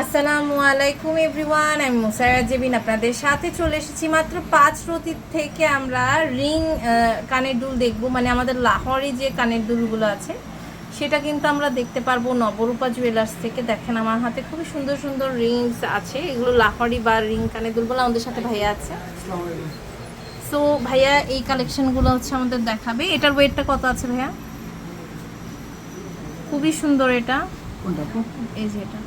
আসসালামু আলাইকুম এভরিওয়ান আমি মুসারা জেবিন। আপনাদের সাথে চলে এসেছি মাত্র পাঁচ রতির থেকে আমরা রিং কানের দুল দেখব। মানে আমাদের লাহোরে যে কানের দুলগুলো আছে সেটা কিন্তু আমরা দেখতে পারব নবরূপা জুয়েলার্স থেকে। দেখেন আমার হাতে খুবই সুন্দর সুন্দর রিংস আছে। এগুলো লাহোরি বা রিং কানের দুল দুলগুলো আমাদের সাথে ভাইয়া আছে। সো ভাইয়া এই কালেকশনগুলো হচ্ছে আমাদের দেখাবে। এটার ওয়েটটা কত আছে ভাইয়া? খুবই সুন্দর এটা। এই যে এটা।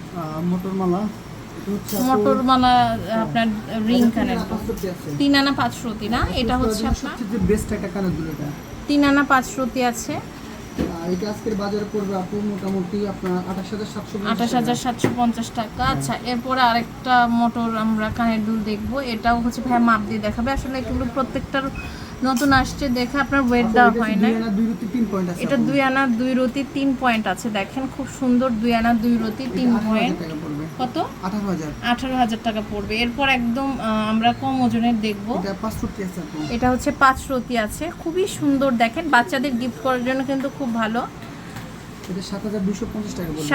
আপনার রিং কানের। তিন আনা পাঁচ না? এটা হচ্ছে আপনার বেস্ট একটা কানের দুল এটা। তিন আনা পাঁচ আছে। এটা আজকের বাজারে পড়বে আপু মোটামুটি আপনার আঠাশ হাজার সাতশো আঠাশ হাজার সাতশো পঞ্চাশ টাকা। আচ্ছা এরপরে আরেকটা মোটর আমরা কানের দুল দেখব। এটাও হচ্ছে ভাই মাপ দিয়ে দেখাবে। আসলে এগুলো প্রত্যেকটার নতুন আসছে দেখে আপনার ওয়েট দেওয়া হয় না এটা। দুই আনা দুই রতি তিন পয়েন্ট আছে। দেখেন খুব সুন্দর দুই আনা দুই রতি তিন পয়েন্ট কত? আঠারো হাজার। টাকা পড়বে। এরপর একদম আমরা কম ওজনের দেখব। এটা হচ্ছে পাঁচ রতি আছে। খুবই সুন্দর দেখেন বাচ্চাদের গিফট করার জন্য কিন্তু খুব ভালো। এটা সাত হাজার দুশো পঞ্চাশ টাকা পড়বে।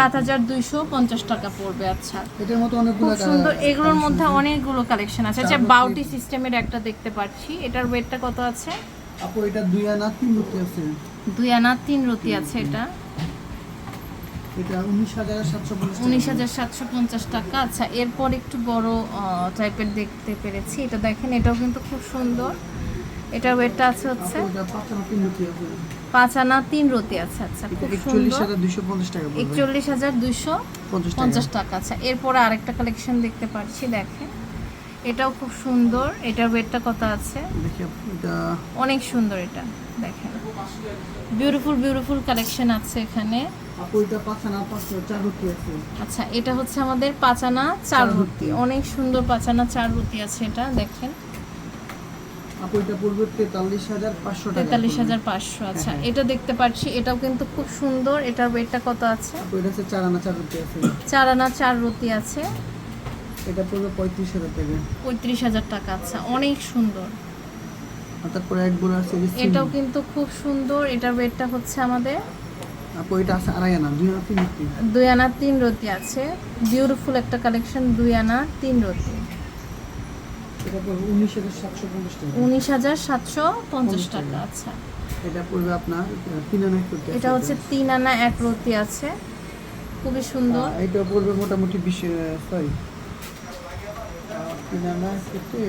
টাকা আচ্ছা। এটার অনেকগুলো সুন্দর এগুলোর মধ্যে অনেকগুলো কালেকশন আছে। আচ্ছা বাউটি সিস্টেমের একটা দেখতে পাচ্ছি। এটার ওয়েটটা কত আছে? আপু এটা দুই আনা তিন রুটি আছে। আনা এটা। এটা টাকা। আচ্ছা এরপর একটু বড় টাইপের দেখতে পেরেছি। এটা দেখেন এটাও কিন্তু খুব সুন্দর। এটার ওয়েটটা আছে হচ্ছে পাঁচ আনা তিন রতি আছে আচ্ছা খুব সুন্দর। দুশো একচল্লিশ হাজার দুইশো পঞ্চাশ টাকা। আচ্ছা এরপরে আরেকটা কালেকশন দেখতে পাচ্ছি দেখেন। এটাও খুব সুন্দর এটার ওয়েটটা কত আছে? অনেক সুন্দর এটা দেখেন। বিউটিফুল বিউটিফুল কালেকশন আছে এখানে। আপু পাঁচ আনা পাঁচশো চার রুটি আছে। আচ্ছা এটা হচ্ছে আমাদের পাচানা চার রুটি অনেক সুন্দর পাচানা চার রুটি আছে এটা দেখেন। আপু এটা পড়বে তেতাল্লিশ হাজার পাঁচশো টাকা তেতাল্লিশ পড়বে। হাজার পাঁচশো আচ্ছা হ্যাঁ। এটা দেখতে পাচ্ছি এটাও কিন্তু খুব সুন্দর এটার ওয়েটটা কত আছে? আপু এটা হচ্ছে চার আনা চার রুটি আছে। চার আনা চার রুটি আছে। এটা পড়বে পঁয়ত্রিশ হাজার টাকা। পঁয়ত্রিশ হাজার টাকা আচ্ছা অনেক সুন্দর। তারপরে এক বোলা আছে এটাও কিন্তু খুব সুন্দর এটার ওয়েটটা হচ্ছে আমাদের আপু এটা আছে আড়াই আনা দুই আনা তিন রুটি। দুই আনা তিন রতি আছে। বিউটিফুল একটা কালেকশন দুই আনা তিন পড়বে উনিশ হাজার সাতশো পঞ্চাশ টাকা। আচ্ছা। এটা পড়বে আপনার তিন আনা এক এটা হচ্ছে তিন আনা এক রতি আছে। খুবই সুন্দর। এটা পড়বে মোটামুটি বিশ সরি তিন আনা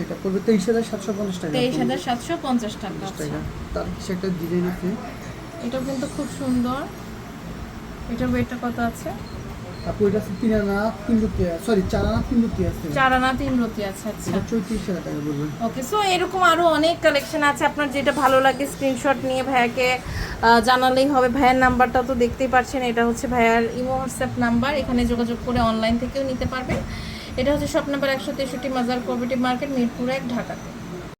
এটা পড়বে তেইশ হাজার সাতশো পঞ্চাশ টাকা। তেইশ হাজার সাতশো পঞ্চাশ টাকা আচ্ছা। তার কিছু একটা ডিজাইন আছে। এটাও কিন্তু খুব সুন্দর। এটার ওয়েটটা কত আছে? আপু এটা আছে তিন আনা তিন রুটি সরি চার আনা তিন রুটি আছে। চার আনা তিন রতি আছে আচ্ছা। চৌত্রিশ হাজার টাকা পড়বে ওকে সো এরকম আরও অনেক কালেকশন আছে। আপনার যেটা ভালো লাগে স্ক্রিনশট নিয়ে ভাইয়াকে জানালেই হবে। ভাইয়ার নাম্বারটা তো দেখতেই পাচ্ছেন এটা হচ্ছে ভাইয়ার ইমো হোয়াটসঅ্যাপ নাম্বার। এখানে যোগাযোগ করে অনলাইন থেকেও নিতে পারবেন। এটা হচ্ছে শপ নাম্বার একশো তেষট্টি মাজার কোভিটি মার্কেট মিরপুর এক ঢাকাতে।